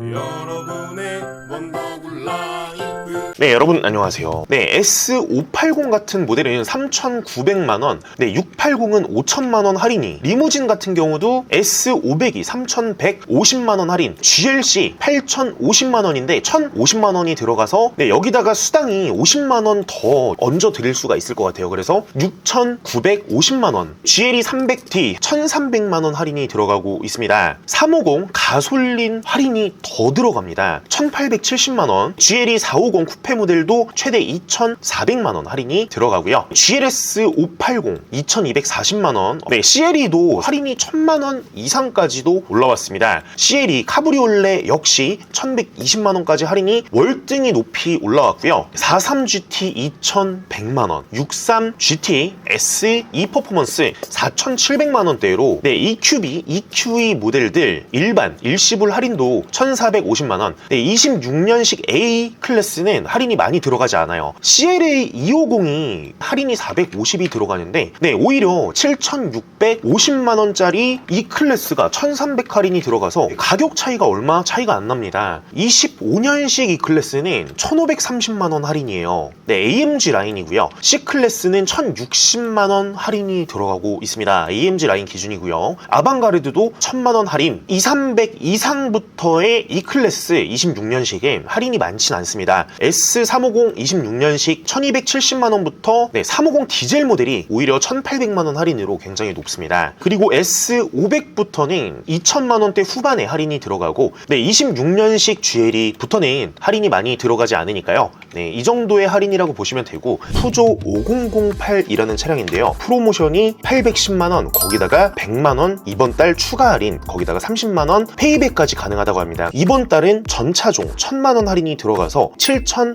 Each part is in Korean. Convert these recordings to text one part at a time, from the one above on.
여러분의 원더블 라이프 네, 여러분 안녕하세요. 네, S580 같은 모델은 3,900만 원, 네, 680은 5천만 원 할인이, 리무진 같은 경우도 S500이 3,150만 원 할인, GLC 8,050만 원인데 1,050만 원이 들어가서, 네, 여기다가 수당이 50만 원 더 얹어 드릴 수가 있을 것 같아요. 그래서 6,950만 원, GLE 300T 1,300만 원 할인이 들어가고 있습니다. 350 가솔린 할인이 더 들어갑니다. 1,870만 원, GLE 450 쿠페 모델도 최대 2,400만 원 할인이 들어가고요. GLS 580 2,240만 원, 네, CLE도 할인이 1,000만 원 이상까지도 올라왔습니다. CLE 카브리올레 역시 1,120만 원까지 할인이 월등히 높이 올라왔고요. 43GT 2,100만 원, 63GT S E 퍼포먼스 4,700만 원대로 네, EQB, EQE 모델들 일반 일시불 할인도 1,450만 원, 네, 26년식 A 클래스는 할인 이 많이 들어가지 않아요. CLA 250이 할인이 450이 들어가는데, 네, 오히려 7,650만 원짜리 이 클래스가 1,300 할인이 들어가서 가격 차이가 얼마 차이가 안 납니다. 25년식 이 클래스는 1,530만 원 할인이에요. 네, AMG 라인이고요. C 클래스는 1,060만 원 할인이 들어가고 있습니다. AMG 라인 기준이고요. 아방가르드도 1,000만 원 할인, 2, 300 이상부터의 E 클래스 26년식에 할인이 많진 않습니다. S350 26년식 1270만원부터 네, 350 디젤 모델이 오히려 1800만원 할인으로 굉장히 높습니다. 그리고 S500부터는 2000만원대 후반에 할인이 들어가고 네, 26년식 GLE부터는 할인이 많이 들어가지 않으니까요. 네, 이 정도의 할인이라고 보시면 되고 푸조 5008이라는 차량인데요. 프로모션이 810만원 거기다가 100만원 이번 달 추가 할인 거기다가 30만원 페이백까지 가능하다고 합니다. 이번 달은 전차종 1000만원 할인이 들어가서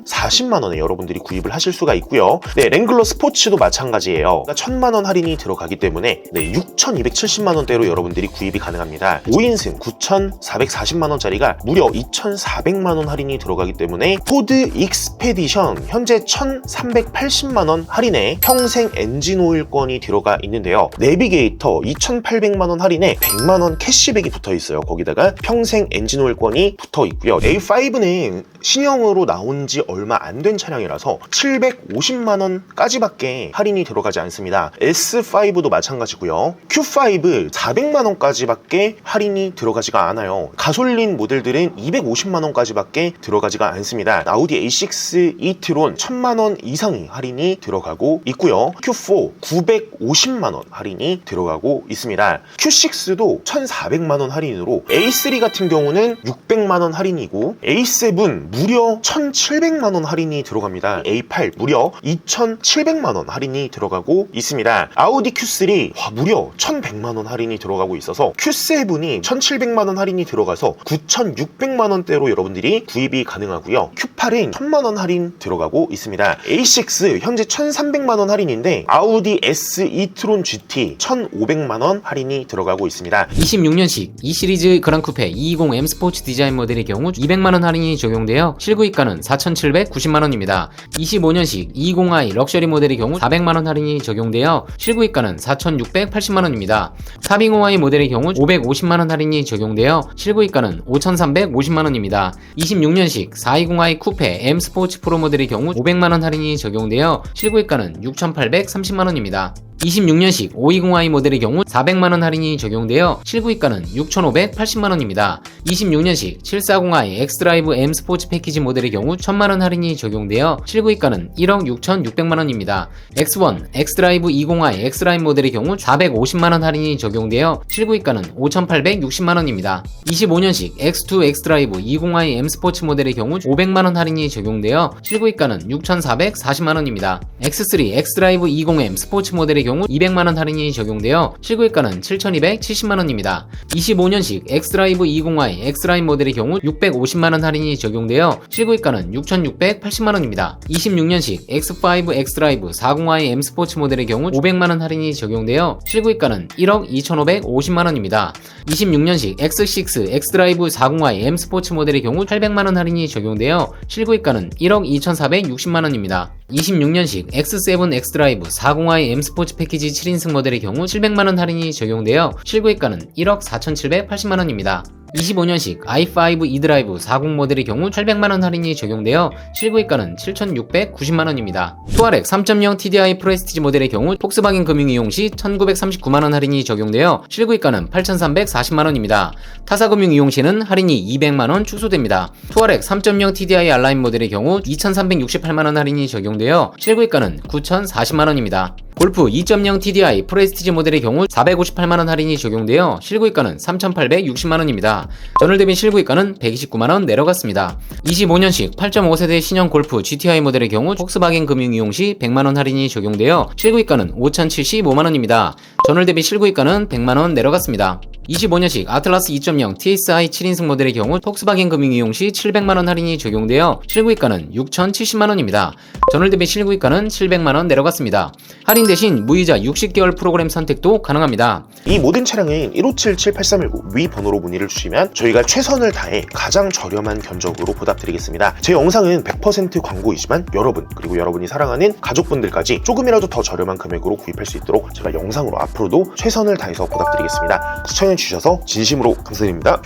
7040만 원에 여러분들이 구입을 하실 수가 있고요. 네, 랭글러 스포츠도 마찬가지예요. 1000만 원 할인이 들어가기 때문에 네, 6270만 원대로 여러분들이 구입이 가능합니다. 5인승 9440만 원짜리가 무려 2400만 원 할인이 들어가기 때문에 포드 익스페디션 현재 1380만 원 할인에 평생 엔진 오일권이 들어가 있는데요. 내비게이터 2800만 원 할인에 100만 원 캐시백이 붙어 있어요. 거기다가 평생 엔진 오일권이 붙어 있고요. A5는 신형으로 나온 지 얼마 안 된 차량이라서 750만 원까지밖에 할인이 들어가지 않습니다. S5도 마찬가지고요. Q5 400만 원까지밖에 할인이 들어가지가 않아요. 가솔린 모델들은 250만 원까지밖에 들어가지가 않습니다. 아우디 A6 e-tron 1000만 원 이상이 할인이 들어가고 있고요. Q4 950만 원 할인이 들어가고 있습니다. Q6도 1400만 원 할인으로 A3 같은 경우는 600만 원 할인이고 A7 무려 1700만 원 할인이 들어갑니다. A8 무려 2700만 원 할인이 들어가고 있습니다. 아우디 Q3 와, 무려 1100만 원 할인이 들어가고 있어서 Q7이 1700만 원 할인이 들어가서 9600만 원대로 여러분들이 구입이 가능하고요. Q8은 1000만 원 할인 들어가고 있습니다. A6 현재 1300만 원 할인인데 아우디 S e-tron GT 1500만 원 할인이 들어가고 있습니다. 26년식 E 시리즈 그랑 쿠페 220 M 스포츠 디자인 모델의 경우 200만 원 할인이 적용되어 실구입가는 4,790만원입니다. 25년식 220i 럭셔리 모델의 경우 400만원 할인이 적용되어 실구입가는 4,680만원입니다. 420i 모델의 경우 550만원 할인이 적용되어 실구입가는 5,350만원입니다. 26년식 420i 쿠페 M 스포츠 프로 모델의 경우 500만원 할인이 적용되어 실구입가는 6,830만원입니다. 26년식 520i 모델의 경우 400만원 할인이 적용되어 실구입가는 6,580만원입니다. 26년식 740i 엑스드라이브 M 스포츠 패키지 모델의 경우 1000만원 할인이 적용되어 실구입가는 1억 6,600만원입니다. X1 엑스드라이브 20i X라인 모델의 경우 450만원 할인이 적용되어 실구입가는 5,860만원입니다. 25년식 X2 엑스드라이브 20i M 스포츠 모델의 경우 500만원 할인이 적용되어 실구입가는 6,440만원입니다. X3 엑스드라이브 20M 스포츠 모델의 경우 200만원 할인이 적용되어 실구입가는 7,270만원입니다. 25년식 엑스드라이브 20i X라인 모델의 경우 650만원 할인이 적용되어 실구입가는 6,680만원입니다. 26년식 X5 X드라이브 40i M 스포츠 모델의 경우 500만원 할인이 적용되어 실구입가는 1억 2,550만원입니다. 26년식 X6 X드라이브 40i M 스포츠 모델의 경우 800만원 할인이 적용되어 실구입가는 1억 2,460만원입니다. 26년식 X7 X드라이브 40i M 스포츠 패키지 7인승 모델의 경우 700만원 할인이 적용되어 실구입가는 1억 4,780만원입니다. 25년식 i5 e드라이브 40 모델의 경우 800만원 할인이 적용되어 실구입가는 7,690만원입니다. 투아렉 3.0 TDI 프레스티지 모델의 경우 폭스바겐 금융 이용 시 1,939만원 할인이 적용되어 실구입가는 8,340만원입니다. 타사 금융 이용 시는 할인이 200만원 축소됩니다. 투아렉 3.0 TDI 알라인 모델의 경우 2,368만원 할인이 적용되어 실구입가는 9,040만원입니다. 골프 2.0 TDI 프레스티지 모델의 경우 458만원 할인이 적용되어 실구입가는 3,860만원입니다. 전월 대비 실구입가는 129만원 내려갔습니다. 25년식 8.5세대 신형 골프 GTI 모델의 경우 폭스바겐 금융 이용 시 100만원 할인이 적용되어 실구입가는 5,075만원입니다. 전월 대비 실구입가는 100만원 내려갔습니다. 25년식 아틀라스 2.0 TSI 7인승 모델의 경우 폭스바겐 금융 이용 시 700만원 할인이 적용되어 실구입가는 6,070만원입니다. 전월 대비 실구입가는 700만원 내려갔습니다. 할인 대신 무이자 60개월 프로그램 선택도 가능합니다. 이 모든 차량은 1577-8319 위 번호로 문의를 주시면 저희가 최선을 다해 가장 저렴한 견적으로 보답드리겠습니다. 제 영상은 100% 광고이지만 여러분 그리고 여러분이 사랑하는 가족분들까지 조금이라도 더 저렴한 금액으로 구입할 수 있도록 제가 영상으로 앞으로도 최선을 다해서 보답드리겠습니다. 시청 해주셔서 진심으로 감사드립니다.